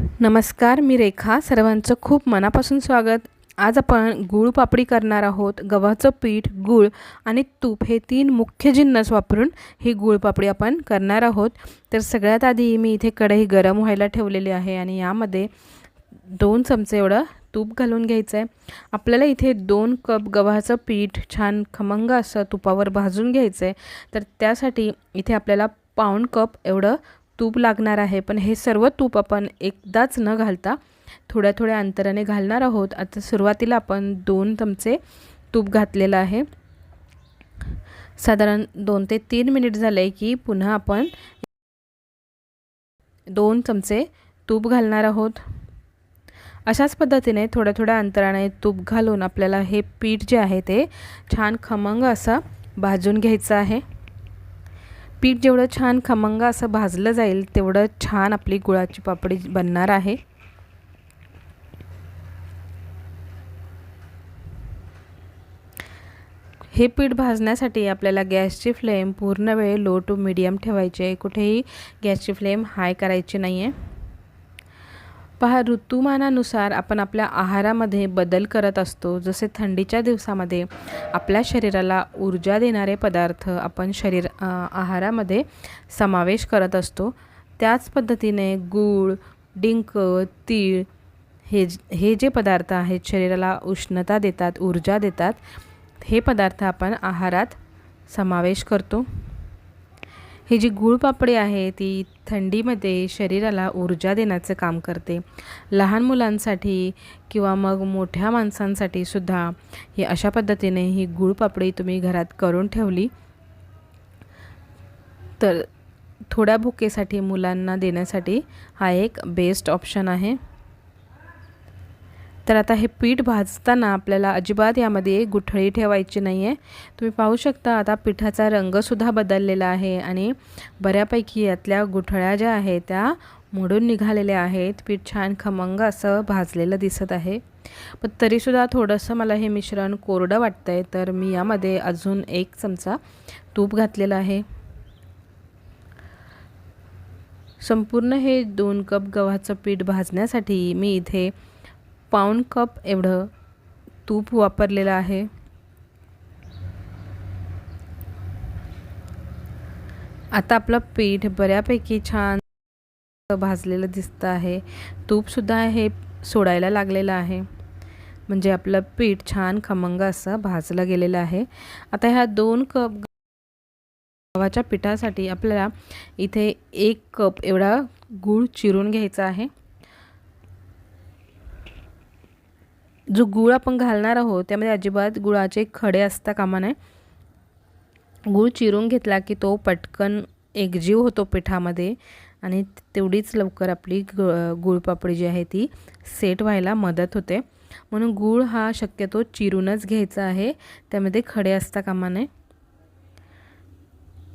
नमस्कार मी रेखा. सर्वांचं खूप मनापासून स्वागत. आज आपण गूळ पापडी करणार आहोत. गव्हाचं पीठ गूळ आणि तूप हे तीन मुख्य जिन्नस वापरून ही गूळ पापडी आपण करणार आहोत. तर सगळ्यात आधी मी इथे कढई गरम व्हायला ठेवलेली आहे आणि यामध्ये दोन चमचे एवढं तूप घालून घ्यायचं आहे आपल्याला इथे दोन कप गव्हाचं पीठ छान खमंग असं तुपावर भाजून घ्यायचं आहे तर त्यासाठी इथे आपल्याला पाऊण कप एवढं तूप लागणार आहे पण हे सर्व तूप आपण एकदाच न घालता थोड्या थोड्या अंतराने घालणार आहोत. आता सुरुवातीला आपण दोन चमचे तूप घातलेलं आहे. साधारण दोन ते तीन मिनिट झाले की पुन्हा आपण दोन चमचे तूप घालणार आहोत. अशाच पद्धतीने थोड्या थोड्या अंतराने तूप घालून आपल्याला हे पीठ जे आहे ते छान खमंग असं भाजून घ्यायचं आहे. पीठ जेवढं छान खमंग असं भाजलं जाईल तेवढं छान आपली गुळाची पापडी बनणार आहे. हे पीठ भाजण्यासाठी आपल्याला गॅसची फ्लेम पूर्ण वेळ लो टू मिडियम ठेवायची आहे. कुठेही गॅसची फ्लेम हाय करायची नाही आहे पहा ऋतुमानानुसार आपण आपल्या आहारामध्ये बदल करत असतो. जसे थंडीच्या दिवसामध्ये आपल्या शरीराला ऊर्जा देणारे पदार्थ आपण शरीर आहारामध्ये समावेश करत असतो. त्याच पद्धतीने गूळ डिंक तीळ हे हे जे पदार्थ आहेत शरीराला उष्णता देतात ऊर्जा देतात हे पदार्थ आपण आहारात समावेश करतो. ही जी गुळपापडी आहे ती थंडीमध्ये शरीराला ऊर्जा देण्याचं काम करते. लहान मुलांसाठी किंवा मग मोठ्या माणसांसाठी सुद्धा ही अशा पद्धतीने ही गुळपापडी तुम्ही घरात करून ठेवली तर थोड्या भुकेसाठी मुलांना देण्यासाठी हा एक बेस्ट ऑप्शन आहे. तर आता हे पीठ भाजताना आपल्याला अजिबात यामध्ये गुठळी ठेवायची नाही आहे तुम्ही पाहू शकता आता पिठाचा रंगसुद्धा बदललेला आहे आणि बऱ्यापैकी यातल्या गुठळ्या ज्या आहेत त्या मोडून निघालेल्या आहेत. पीठ छान खमंग असं भाजलेलं दिसत आहे. पण तरीसुद्धा थोडंसं मला हे मिश्रण कोरडं वाटतं आहे तर मी यामध्ये अजून एक चमचा तूप घातलेला आहे. संपूर्ण हे दोन कप गव्हाचं पीठ भाजण्यासाठी मी इथे पाऊण कप एवढं तूप वापरलेलं आहे. आता आपलं पीठ बऱ्यापैकी छान भाजलेलं दिसतं आहे. तूपसुद्धा हे सोडायला लागलेलं आहे. म्हणजे आपलं पीठ छान खमंग असं भाजलं गेलेलं आहे. आता ह्या दोन कप गव्हाच्या पिठासाठी आपल्याला इथे एक कप एवढा गूळ चिरून घ्यायचा आहे. जो गूळ आपण घालणार आहोत त्यामध्ये अजिबात गुळाचे खडे असता कामा नये. गूळ चिरून घेतला की तो पटकन एकजीव होतो पिठामध्ये आणि तेवढीच लवकर आपली ग गुळपापडी जी आहे ती सेट व्हायला मदत होते. म्हणून गूळ हा शक्यतो चिरूनच घ्यायचा आहे त्यामध्ये खडे असता कामा नये.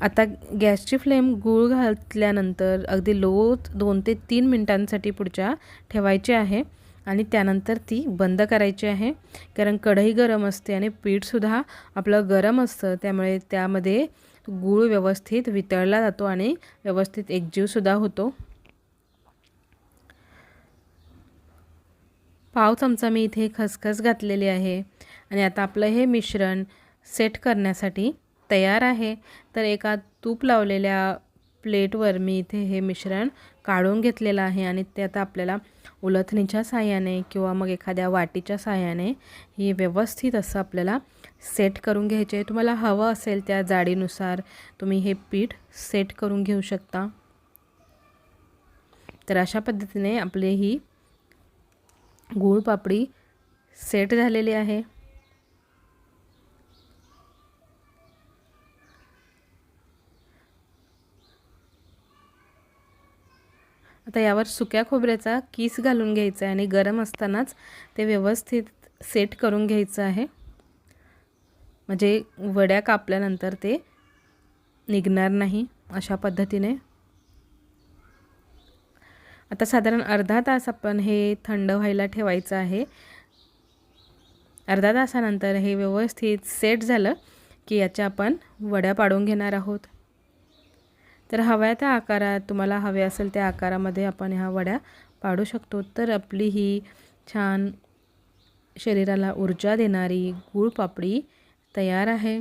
आता गॅसची फ्लेम गूळ घातल्यानंतर अगदी लो दोन ते तीन मिनटांसाठी पुढच्या ठेवायची आहे. आणि त्यानंतर ती बंद करायची आहे. कारण कढई गरम असते आणि पीठसुद्धा आपलं गरम असतं. त्यामुळे त्यामध्ये गूळ व्यवस्थित वितळला जातो आणि व्यवस्थित एकजीवसुद्धा होतो. पाव चमचा मी इथे खसखस घातलेली आहे. आणि आता आपलं हे मिश्रण सेट करण्यासाठी तयार आहे. तर एका तूप लावलेल्या प्लेटवर मी इथे हे मिश्रण काढून घेतलेलं आहे आणि ते आता आपल्याला उलथणीच्या साह्याने किंवा मग एखाद्या वाटीच्या साह्याने ही व्यवस्थित असं आपल्याला सेट करून घ्यायचे. तुम्हाला हवं असेल त्या जाडीनुसार तुम्ही हे पीठ सेट करून घेऊ शकता. तर अशा पद्धतीने आपली ही गूळ पापडी सेट झालेली आहे. आता यावर सुक्या खोबऱ्याचा किस घालून घ्यायचा आहे आणि गरम असतानाच ते व्यवस्थित सेट करून घ्यायचं आहे. म्हणजे वड्या कापल्यानंतर ते निघणार नाही अशा पद्धतीने. आता साधारण अर्धा तास आपण हे थंड व्हायला ठेवायचं आहे. अर्धा तासानंतर हे व्यवस्थित सेट झालं की याच्या आपण वड्या पाडून घेणार आहोत. तर हव्या त्या आकारात तुम्हाला हवे असेल त्या आकारामध्ये आपण ह्या वड्या पाडू शकतो. तर आपली ही छान शरीराला ऊर्जा देणारी गुळपापडी तयार आहे.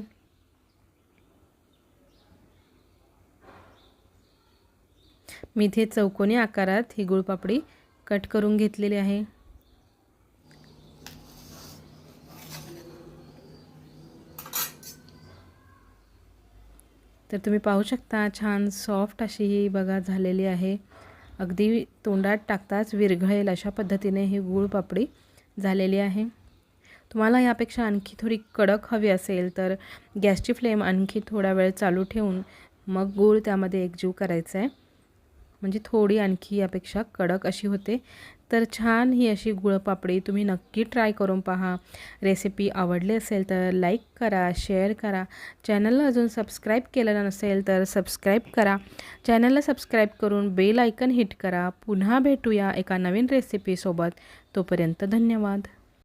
मी इथे चौकोनी आकारात ही गुळपापडी कट करून घेतलेली आहे. तर तुम्ही पाहू शकता छान सॉफ्ट अशी ही बघा झालेली आहे. अगदी तोंडात टाकताच विरघळेल अशा पद्धतीने ही गूळ पापडी झालेली आहे. तुम्हाला यापेक्षा आणखी थोडी कडक हवी असेल तर गॅसची फ्लेम आणखी थोडा वेळ चालू ठेवून मग गूळ त्यामध्ये एकजीव करायचा आहे म्हणजे थोडी आणखी यापेक्षा कडक अशी होते. तर छान ही अशी गुळपापडी तुम्ही नक्की ट्राय करून पहा. रेसिपी आवडली असेल तर लाईक करा शेअर करा. चॅनलला अजून सबस्क्राईब केलेलं नसेल तर सबस्क्राईब करा. चॅनलला सबस्क्राईब करून बेल आयकन हिट करा. पुन्हा भेटूया एका नवीन रेसिपीसोबत तोपर्यंत धन्यवाद.